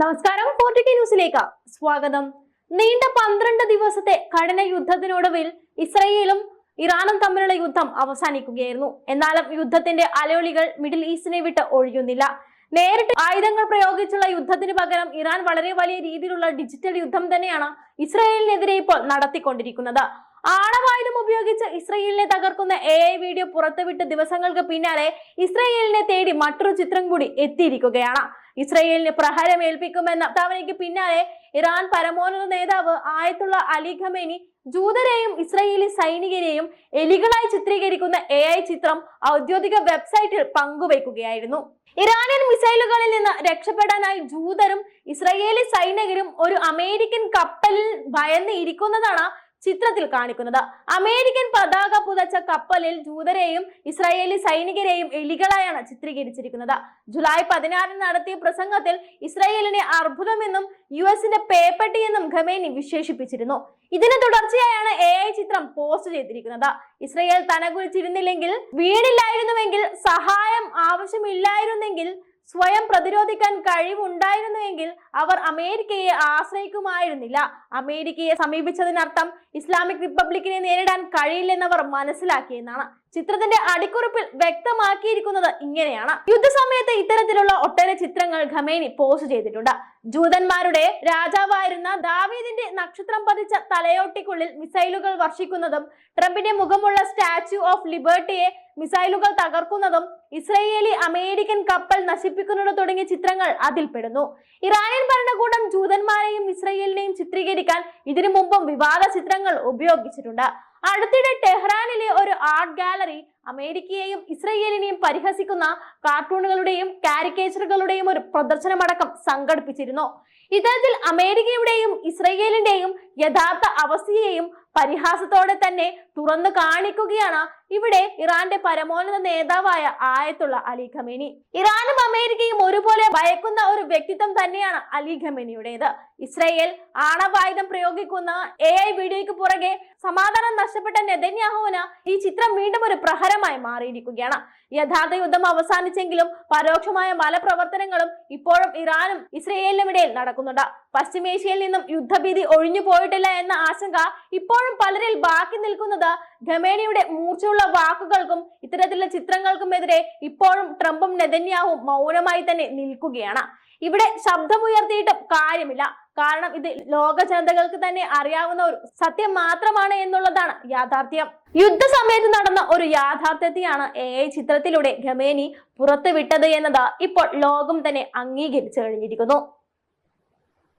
നമസ്കാരം ഫോർട്ടി ന്യൂസിലേക്ക് സ്വാഗതം. നീണ്ട പന്ത്രണ്ട് ദിവസത്തെ കഠിന യുദ്ധത്തിനൊടുവിൽ ഇസ്രയേലും ഇറാനും തമ്മിലുള്ള യുദ്ധം അവസാനിക്കുകയായിരുന്നു. എന്നാലും യുദ്ധത്തിന്റെ അലയോളികൾ മിഡിൽ ഈസ്റ്റിനെ വിട്ട് ഒഴിയുന്നില്ല. നേരിട്ട് ആയുധങ്ങൾ പ്രയോഗിച്ചുള്ള യുദ്ധത്തിന് പകരം ഇറാൻ വളരെ വലിയ രീതിയിലുള്ള ഡിജിറ്റൽ യുദ്ധം തന്നെയാണ് ഇസ്രയേലിനെതിരെ ഇപ്പോൾ നടത്തിക്കൊണ്ടിരിക്കുന്നത്. ആണവായുധം ഉപയോഗിച്ച് ഇസ്രയേലിനെ തകർക്കുന്ന എ ഐ വീഡിയോ പുറത്തുവിട്ട് ദിവസങ്ങൾക്ക് പിന്നാലെ ഇസ്രയേലിനെ തേടി മറ്റൊരു ചിത്രം കൂടി എത്തിയിരിക്കുകയാണ്. ഇസ്രയേലിന് പ്രഹരം ഏൽപ്പിക്കുമെന്ന പ്രസ്താവനയ്ക്ക് പിന്നാലെ ഇറാൻ പരമോന്നത നേതാവ് ആയത്തുള്ള അലി ഖമേനി ജൂതരെയും ഇസ്രയേലി സൈനികരെയും എലികളായി ചിത്രീകരിക്കുന്ന എ ചിത്രം ഔദ്യോഗിക വെബ്സൈറ്റിൽ പങ്കുവയ്ക്കുകയായിരുന്നു ഇറാനിയൻ മിസൈലുകളിൽ നിന്ന് രക്ഷപ്പെടാനായി ജൂതരും ഇസ്രയേലി സൈനികരും ഒരു അമേരിക്കൻ കപ്പലിൽ ഭയന്ന് ഇരിക്കുന്നതാണ് ചിത്രത്തിൽ കാണിക്കുന്നത്. അമേരിക്കൻ പതാക പുതച്ച കപ്പലിൽ ജൂതരെയും ഇസ്രായേലി സൈനികരെയും എലികളായാണ് ചിത്രീകരിച്ചിരിക്കുന്നത്. ജൂലൈ പതിനാറിന് നടത്തിയ പ്രസംഗത്തിൽ ഇസ്രായേലിനെ അർബുദമെന്നും യു എസിന്റെ പേപ്പട്ടി എന്നും ഖമേനി വിശേഷിപ്പിച്ചിരുന്നു. ഇതിന് തുടർച്ചയായാണ് എ ഐ ചിത്രം പോസ്റ്റ് ചെയ്തിരിക്കുന്നത്. ഇസ്രയേൽ തനകുരിച്ചിരുന്നില്ലെങ്കിൽ വീണില്ലായിരുന്നുവെങ്കിൽ സഹായം ആവശ്യമില്ലായിരുന്നെങ്കിൽ സ്വയം പ്രതിരോധിക്കാൻ കഴിവുണ്ടായിരുന്നുവെങ്കിൽ അവർ അമേരിക്കയെ ആശ്രയിക്കുമായിരുന്നില്ല. അമേരിക്കയെ സമീപിച്ചതിനർത്ഥം ഇസ്ലാമിക് റിപ്പബ്ലിക്കിനെ നേരിടാൻ കഴിയില്ലെന്നവർ മനസ്സിലാക്കിയെന്നാണ്. ചിത്രത്തിന്റെ അടിക്കുറിപ്പിൽ വ്യക്തമാക്കിയിരിക്കുന്നത് ഇങ്ങനെയാണ്. യുദ്ധസമയത്ത് ഇത്തരത്തിലുള്ള ഒട്ടേറെ ചിത്രങ്ങൾ ഖമേനി പോസ്റ്റ് ചെയ്തിട്ടുണ്ട്. ജൂതന്മാരുടെ രാജാവായിരുന്ന ദാവീദിന്റെ നക്ഷത്രം പതിച്ച തലയോട്ടിക്കുള്ളിൽ മിസൈലുകൾ വർഷിക്കുന്നതും ട്രംപിന്റെ മുഖമുള്ള സ്റ്റാച്യു ഓഫ് ലിബർട്ടിയെ മിസൈലുകൾ തകർക്കുന്നതും ഇസ്രയേലി അമേരിക്കൻ കപ്പൽ നശിപ്പിക്കുന്നത് തുടങ്ങിയ ചിത്രങ്ങൾ അതിൽപ്പെടുന്നു ഇറാനിയൻ ഭരണകൂടം ജൂതന്മാരെയും ഇസ്രയേലിനെയും ചിത്രീകരിക്കാൻ ഇതിനു മുമ്പും വിവാദ ചിത്രങ്ങൾ ഉപയോഗിച്ചിട്ടുണ്ട്. അടുത്തിടെ ടെഹ്റാനിലെ ഒരു ആർട്ട് ഗാലറി അമേരിക്കയെയും ഇസ്രയേലിനെയും പരിഹസിക്കുന്ന കാർട്ടൂണുകളുടെയും കാരിക്കേച്ചറുകളുടെയും ഒരു പ്രദർശനമടക്കം സംഘടിപ്പിച്ചിരുന്നു. ഇത്തരത്തിൽ അമേരിക്കയുടെയും ഇസ്രയേലിന്റെയും യഥാർത്ഥ അവസ്ഥയെയും പരിഹാസത്തോടെ തന്നെ തുറന്നു കാണിക്കുകയാണ് ഇവിടെ ഇറാന്റെ പരമോന്നത നേതാവായ ആയത്തുള്ള അലി ഖമേനി. ഇറാനും അമേരിക്കയും ഒരുപോലെ ഭയക്കുന്ന ഒരു വ്യക്തിത്വം തന്നെയാണ് അലി ഖമേനിയുടേത്. ഇസ്രയേൽ ആണവായുധം പ്രയോഗിക്കുന്ന എ ഐ വീഡിയോയ്ക്ക് പുറകെ സമാധാനം നഷ്ടപ്പെട്ട നെതന്യാഹുവിന് ഈ ചിത്രം വീണ്ടും ഒരു പ്രഹരമായി മാറിയിരിക്കുകയാണ്. യഥാർത്ഥ യുദ്ധം അവസാനിച്ചെങ്കിലും പരോക്ഷമായ മലപ്രവർത്തനങ്ങളും ഇപ്പോഴും ഇറാനും ഇസ്രയേലിനും ഇടയിൽ നടക്കുന്നുണ്ട്. പശ്ചിമേഷ്യയിൽ നിന്നും യുദ്ധഭീതി ഒഴിഞ്ഞു പോയിട്ടില്ല എന്ന ആശങ്ക ഇപ്പോഴും പലരിൽ ബാക്കി നിൽക്കുന്നത് ഖമേനിയുടെ മൂർച്ചയുള്ള വാക്കുകൾക്കും ഇത്തരത്തിലുള്ള ചിത്രങ്ങൾക്കുമെതിരെ ഇപ്പോഴും ട്രംപും നെതന്യാഹും മൗനമായി തന്നെ നിൽക്കുകയാണ്. ഇവിടെ ശബ്ദമുയർത്തിയിട്ടും കാര്യമില്ല. കാരണം ഇത് ലോക ജനതകൾക്ക് തന്നെ അറിയാവുന്ന ഒരു സത്യം മാത്രമാണ് എന്നുള്ളതാണ് യാഥാർത്ഥ്യം. യുദ്ധസമയത്ത് നടന്ന ഒരു യാഥാർത്ഥ്യത്തെയാണ് എ ഐ ചിത്രത്തിലൂടെ ഖമേനി പുറത്തുവിട്ടത് എന്നത് ഇപ്പോൾ ലോകം തന്നെ അംഗീകരിച്ചു കഴിഞ്ഞിരിക്കുന്നു.